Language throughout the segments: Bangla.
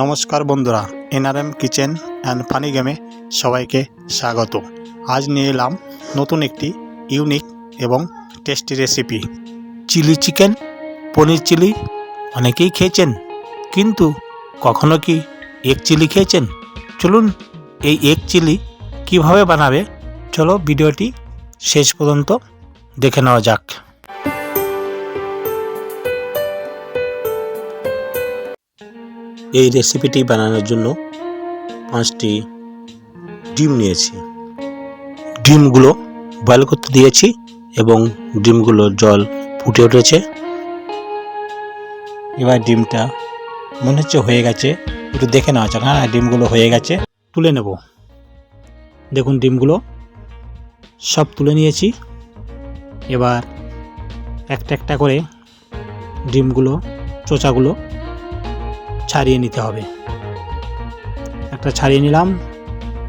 নমস্কার বন্ধুরা, এনআরএম কিচেন অ্যান্ড ফানি গেমে সবাইকে স্বাগত। আজ নিয়ে এলাম নতুন একটি ইউনিক এবং tasty recipe. Chilli chicken, paneer chilli, অনেকেই খেয়েছেন, কিন্তু কখনো কি এগ চিলি খেয়েছেন? চলুন এই এগ চিলি কীভাবে বানাবে, চলো ভিডিওটি শেষ পর্যন্ত দেখে নেওয়া যাক। এই রেসিপিটি বানানোর জন্য পাঁচটি ডিম নিয়েছি। ডিমগুলো বয়েল করতে দিয়েছি এবং ডিমগুলো জল ফুটে উঠেছে। এবার ডিমটা মনে হচ্ছে হয়ে গেছে। একটু দেখে নেওয়া যাক হ্যাঁ ডিমগুলো হয়ে গেছে। তুলে নেব। দেখুন, ডিমগুলো সব তুলে নিয়েছি। এবার একটা একটা করে ডিমগুলো, চোচাগুলো ছাড়িয়ে নিতে হবে। একটা ছাড়িয়ে নিলাম।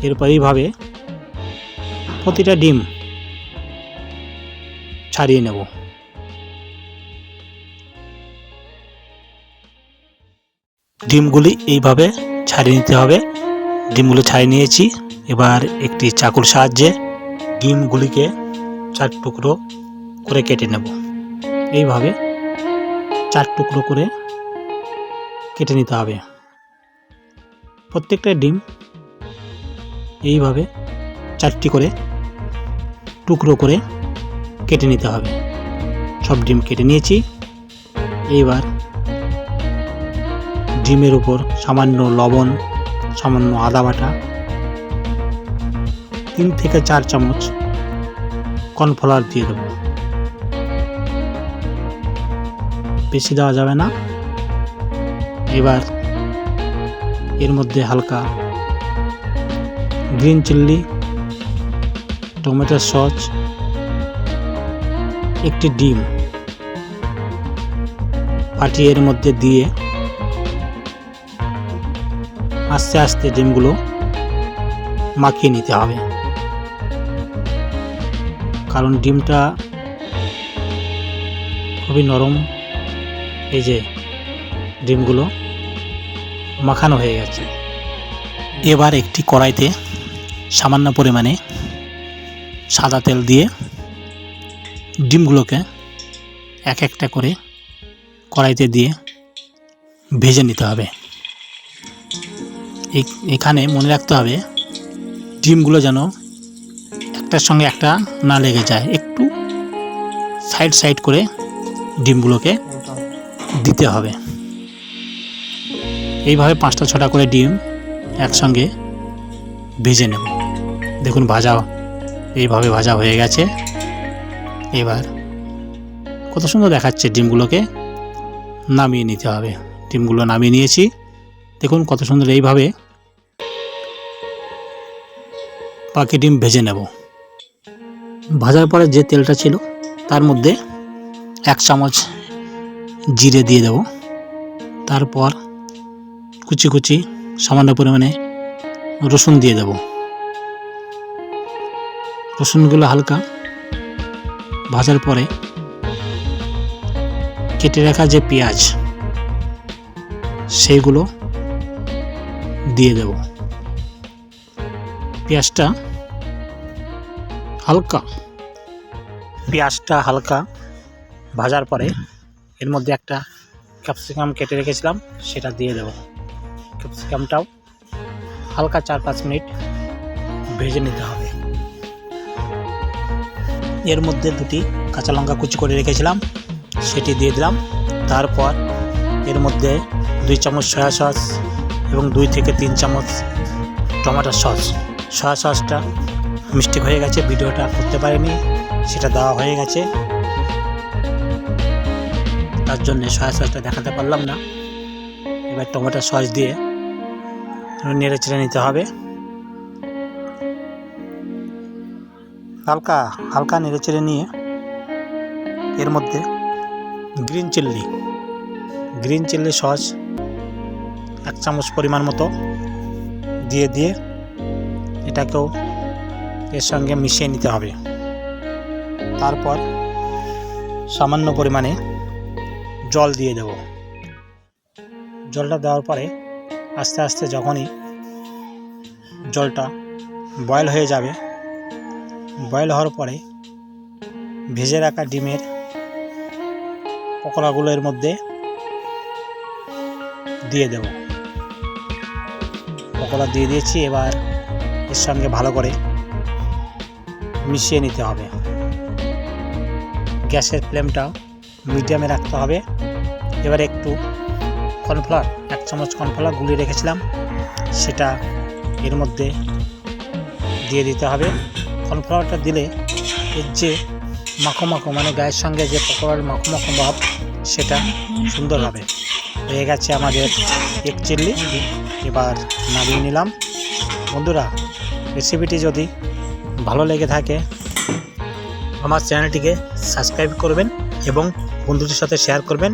এরপর এইভাবে প্রতিটা ডিম ছাড়িয়ে নেব। ডিমগুলি এইভাবে ছাড়িয়ে নিতে হবে। ডিমগুলো ছাড়িয়ে নিয়েছি। এবার একটি চাকুর সাহায্যে ডিমগুলিকে চার টুকরো করে কেটে নেব। এইভাবে চার টুকরো করে কেটে নিতে হবে। প্রত্যেকটা ডিম এইভাবে চারটি করে টুকরো করে কেটে নিতে হবে। সব ডিম কেটে নিয়েছি। এইবার ডিমের উপর সামান্য লবণ, সামান্য আদা বাটা, তিন থেকে চার চামচ কর্নফ্লাওয়ার দিয়ে দেবো। বেশি দেওয়া যাবে না। এবার এর মধ্যে হালকা গ্রিন চিল্লি টমেটো সস, একটি ডিম ফাটিয়ে এর মধ্যে দিয়ে আস্তে আস্তে ডিমগুলো মাখিয়ে নিতে হবে। কারণ ডিমটা খুবই নরম, এই যে ডিমগুলো মাখানো হয়ে গেছে। এবার একটি কড়াইতে সামান্য পরিমাণে সাদা তেল দিয়ে ডিমগুলোকে এক একটা করে কড়াইতে দিয়ে ভেজে নিতে হবে। এখানে মনে রাখতে হবে, ডিমগুলো যেন একটার সঙ্গে একটা না লেগে যায়। একটু সাইড সাইড করে ডিমগুলোকে দিতে হবে। এইভাবে পাঁচটা ছটা করে ডিম একসঙ্গে ভেজে নেব। দেখুন ভাজা এইভাবে ভাজা হয়ে গেছে। এবার কত সুন্দর দেখাচ্ছে ডিমগুলোকে। নামিয়ে নিতে হবে। ডিমগুলো নামিয়ে নিয়েছি। দেখুন কত সুন্দর এইভাবে বাকি ডিম ভেজে নেব। ভাজার পরে যে তেলটা ছিল তার মধ্যে এক চামচ জিরে দিয়ে দেব। তারপর কুচি কুচি সামান্য পরিমাণে রসুন দিয়ে দেব। রসুনগুলো হালকা ভাজার পরে কেটে রাখা যে পেঁয়াজ, সেইগুলো দিয়ে দেব। পেঁয়াজটা হালকা পেঁয়াজটা হালকা ভাজার পরে এর মধ্যে একটা ক্যাপসিকাম কেটে রেখেছিলাম, সেটা দিয়ে দেবো। ক্যাপসিকামটাও হালকা চার পাঁচ মিনিট ভেজে নিতে হবে। এর মধ্যে দুটি কাঁচা লঙ্কা কুচি করে রেখেছিলাম, সেটি দিয়ে দিলাম। তারপর এর মধ্যে দুই চামচ সয়া সস এবং দুই থেকে তিন চামচ টমেটো সস। সয়া সসটা মিস্টেক হয়ে গেছে, ভিডিওটা করতে পারিনি, সেটা দেওয়া হয়ে গেছে। তার জন্য সয়া সসটা দেখাতে পারলাম না। এবার টমেটো সস দিয়ে নেড়ে চেড়ে নিতে হবে। হালকা হালকা নেড়ে চেড়ে নিয়ে এর মধ্যে গ্রিন চিল্লি গ্রিন চিল্লি সস এক চামচ পরিমাণ মতো দিয়ে দিয়ে এটাকেও এর সঙ্গে মিশিয়ে নিতে হবে। তারপর সামান্য পরিমাণে জল দিয়ে দেব। জলটা দেওয়ার পরে আস্তে আস্তে যখনই জলটা বয়েল হয়ে যাবে বয়েল হওয়ার পরে ভেজে রাখা ডিমের পকোড়াগুলো এর মধ্যে দিয়ে দেব। পকোড়া দিয়ে দিয়েছি, এবার এর সঙ্গে ভালো করে মিশিয়ে নিতে হবে। গ্যাসের ফ্লেমটা মিডিয়ামে রাখতে হবে। এবার একটু কর্নফ্লাওয়ার, এক চামচ কর্নফ্লাওয়ার গুলিয়ে রেখেছিলাম। সেটা এর মধ্যে দিয়ে দিতে হবে। কর্নফ্লাওয়ারটা দিলে এর যে মাখো মাখো মানে গায়ের সঙ্গে যে পকোড়ার মাখো মাখো ভাব, সেটা সুন্দর হবে। হয়ে গেছে আমাদের এক চিল্লি। এবার নামিয়ে নিলাম। বন্ধুরা রেসিপিটি যদি ভালো লেগে থাকে, আমার চ্যানেলটিকে সাবস্ক্রাইব করবেন এবং বন্ধুদের সাথে শেয়ার করবেন।